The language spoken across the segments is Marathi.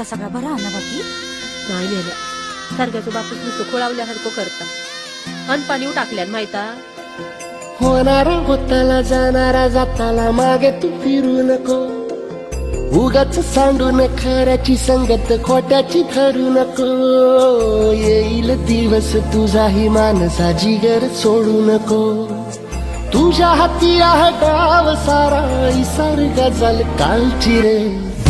आता सगळा बरा ना बाकी? नाही नेल्या. सारख्याचं बापूस नुसतं खोळावल्यासारखं करता. अन पाणी टाकल्यान माहिता? होणारा होताला जाणारा जाताला मागे तू फिरू नको. उगाच सांडून खऱ्याची संगत खोट्याची ठरू नको. येईल दिवस तुझाही मानसा जिगर सोडू नको. तुझ्या हाती आहे गाव सारा इसार गजल कालची रे.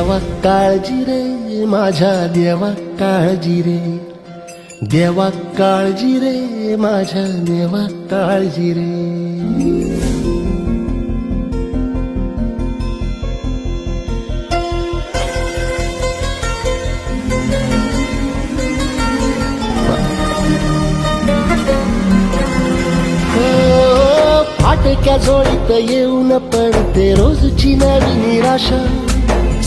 देवा काळजी रे माझ्या देवा काळजी रे. देवा काळजी रे माझ्या देवा काळजी रे. हो, फाटक्या जोडीत येऊन पडते रोजची नवी निराशा.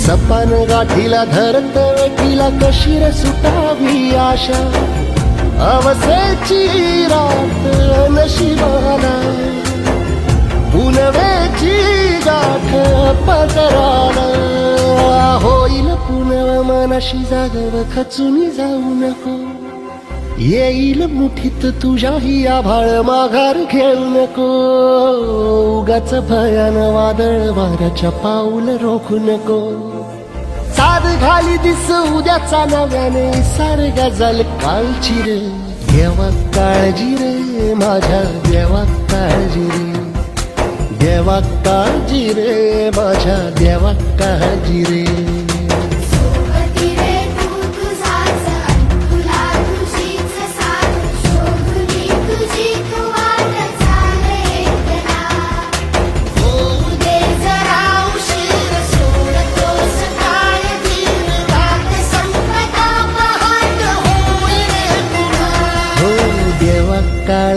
सपान गाठीला धरत वेठीला कशीर सुटावी आशा. अवसेची रात नशिबाला. पुनवेची गाठ पदराला. होईल पुनव मनाशी जागव खचून जाऊ नको. येईल मुठीत तुझ्याही आभाळ माघार घेऊ नको. उगाच भयान वादळ वाऱ्याच्या पाऊल रोखू नको. घाली दिस उद्याचा नव्याने सार गजल कालची रे. देवा काळजी रे माझ्या देवा काळजी रे. देवा काळजी रे माझ्या देवा काळजी रे.